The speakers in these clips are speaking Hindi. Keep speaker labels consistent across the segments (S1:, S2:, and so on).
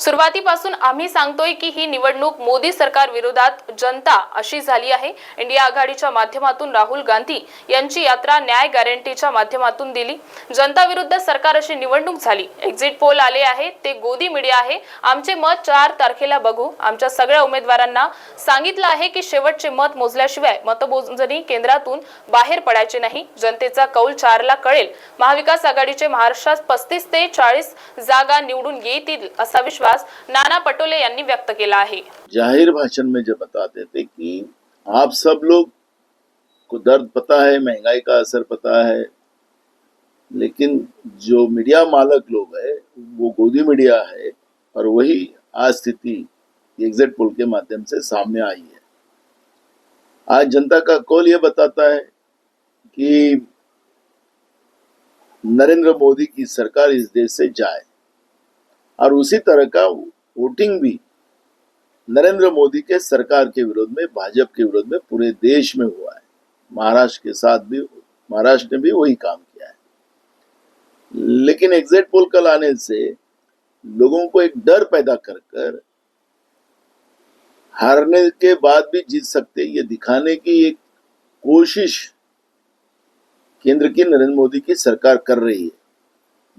S1: सुरुवातीपासून आम्ही सांगतोय की ही निवडणूक मोदी सरकार विरोधात जनता अशी झाली आहे. इंडिया आघाडीच्या माध्यमातून राहुल गांधी यांची यात्रा न्याय गॅरंटीच्या माध्यमातून दिली. जनता विरुद्ध सरकार अशी निवडणूक झाली. एक्झिट पोल आले आहे ते गोदी मीडिया आहे. आमचे मत चार तारखेला बघू. आमच्या सगळ्या उमेदवारांना सांगितलं आहे की शेवटचे मत मोजल्याशिवाय मतमोजणी केंद्रातून बाहेर पडायचे नाही. जनतेचा कौल चारला कळेल. महाविकास आघाडीचे महाराष्ट्रात पस्तीस ते चाळीस जागा निवडून येतील असा विश्वास नाना पटोले व्यक्त केला आहे.
S2: ज़ाहिर भाषण में जब बताते थे कि आप सब लोग को दर्द पता है, महँगाई का असर पता है, लेकिन जो मीडिया मालक लोग है, वो गोदी मीडिया है और वही आज स्थिति एग्जिट पोल के माध्यम से सामने आई है। आज जनता का कौल ये बताता है कि नरेंद्र मोदी की सरकार इस देश से जाए। और उसी तरह का वोटिंग भी नरेंद्र मोदी के सरकार के विरोध में, भाजपा के विरोध में पूरे देश में हुआ है। महाराष्ट्र के साथ भी, महाराष्ट्र ने भी वही काम किया है। लेकिन एग्जिट पोल कल आने से लोगों को एक डर पैदा कर कर हारने के बाद भी जीत सकते ये दिखाने की एक कोशिश केंद्र की नरेंद्र मोदी की सरकार कर रही है।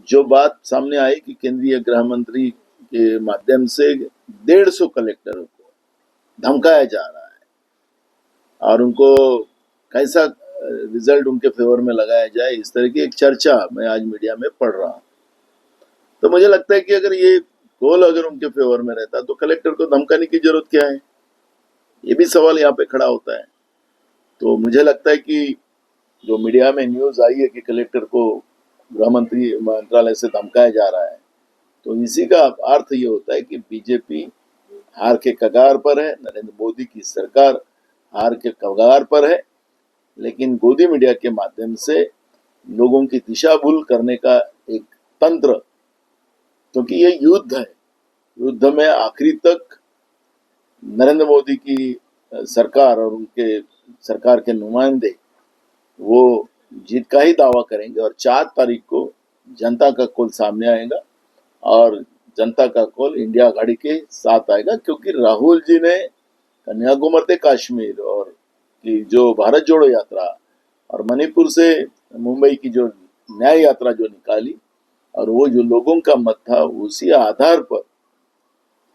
S2: जो बात सामने आई कि केंद्रीय गृह मंत्री के माध्यम से डेढ़ सौ कलेक्टरों को धमकाया जा रहा है और उनको कैसा रिज़ल्ट उनके फेवर में लगाया जाए, इस तरह की एक चर्चा मैं आज मीडिया में पढ़ रहा हूँ। तो मुझे लगता है कि अगर ये गोल अगर उनके फेवर में रहता तो कलेक्टर को धमकाने की ज़रूरत क्या है? ये भी सवाल यहाँ पे खड़ा होता है। तो मुझे लगता है कि जो मीडिया में न्यूज़ आई है कि कलेक्टर को गृह मंत्री मंत्रालय से धमकाया जा रहा है। तो इसी का अर्थ ये होता है कि बीजेपी हार के कगार पर है, नरेंद्र मोदी की सरकार हार के कगार पर है, लेकिन गोदी मीडिया के माध्यम से लोगों की दिशा भूल करने का एक तंत्र, क्योंकि ये युद्ध है। युद्ध में आखिरी तक नरेंद्र मोदी की सरकार और उनके सरकार के नुमाइंदे वो जीत का ही दावा करेंगे और चार तारीख को जनता का कौल सामने आएगा और जनता का कौल इंडिया आघाड़ी के साथ आएगा क्योंकि राहुल जी ने कन्याकुमारी कश्मीर और की जो भारत जोड़ो यात्रा और मणिपुर से मुंबई की जो न्याय यात्रा जो निकाली और वो जो लोगों का मत था उसी आधार पर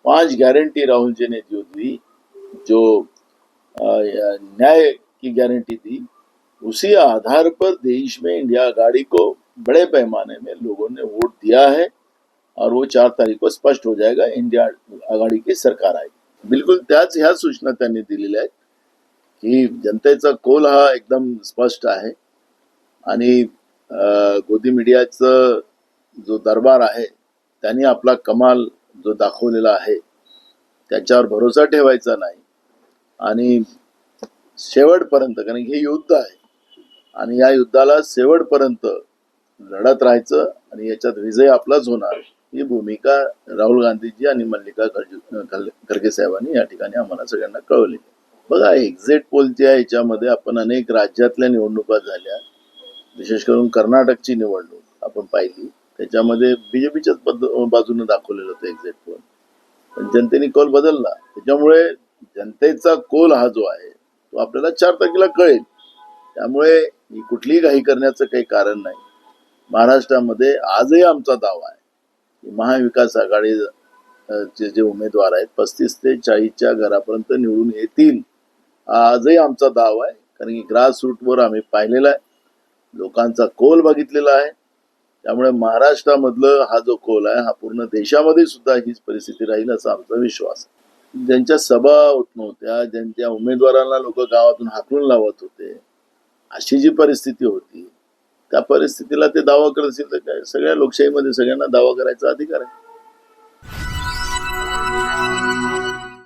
S2: पाँच गारंटी राहुल जी ने जो दी, जो न्याय की गारंटी दी उसी आधार पर देश में इंडिया आघाड़ी को बड़े पैमाने में लोगों ने वोट दिया है और वो चार तारीख को स्पष्ट हो जाएगा इंडिया आघाडी की सरकार आहे बिलकुल त्याच ह्या सूचना त्यांनी दिलेल्या आहेत की जनतेचा कोल हा एकदम स्पष्ट आहे आणि गोदी मीडियाचं जो दरबार आहे त्यांनी आपला कमाल जो दाखवलेला आहे त्याच्यावर भरोसा ठेवायचा नाही. आणि शेवटपर्यंत कारण हे युद्ध आहे आणि या युद्धाला शेवटपर्यंत लढत राहायचं आणि याच्यात विजय आपलाच होणार ही भूमिका राहुल गांधीजी आणि मल्लिका खरगे साहेबांनी या ठिकाणी आम्हाला सगळ्यांना कळवली बघा एक्झिट पोलच्या याच्यामध्ये आपण अनेक राज्यातल्या निवडणुका झाल्या विशेष करून कर्नाटकची निवडणूक आपण पाहिली त्याच्यामध्ये बीजेपीच्याच बाजूने दाखवलेलं होतं एक्झिट पोल पण जनतेने कौल बदलला. त्याच्यामुळे जनतेचा कोल हा जो आहे तो आपल्याला चार तारखेला कळेल. त्यामुळे ही कुठलीही घाई करण्याचं काही कारण नाही. महाराष्ट्रामध्ये आजही आमचा दावा आहे की महाविकास आघाडी चे जे उमेदवार आहेत पस्तीस ते चाळीसच्या घरापर्यंत निवडून येतील. आजही आमचा दावा आहे कारण की ग्रास रूटवर आम्ही पाहिलेला आहे. लोकांचा कोल बघितलेला आहे. त्यामुळे महाराष्ट्रामधलं हा जो कोल आहे हा पूर्ण देशामध्ये सुद्धा हीच परिस्थिती राहील असा आमचा विश्वास ज्यांच्या सभा होत नव्हत्या ज्यांच्या उमेदवारांना लोक गावातून हाकलून लावत होते अशी जी परिस्थिती होती त्या परिस्थितीला ते दावा करत असेल तर काय? सगळ्या लोकशाहीमध्ये सगळ्यांना दावा करायचा अधिकार आहे.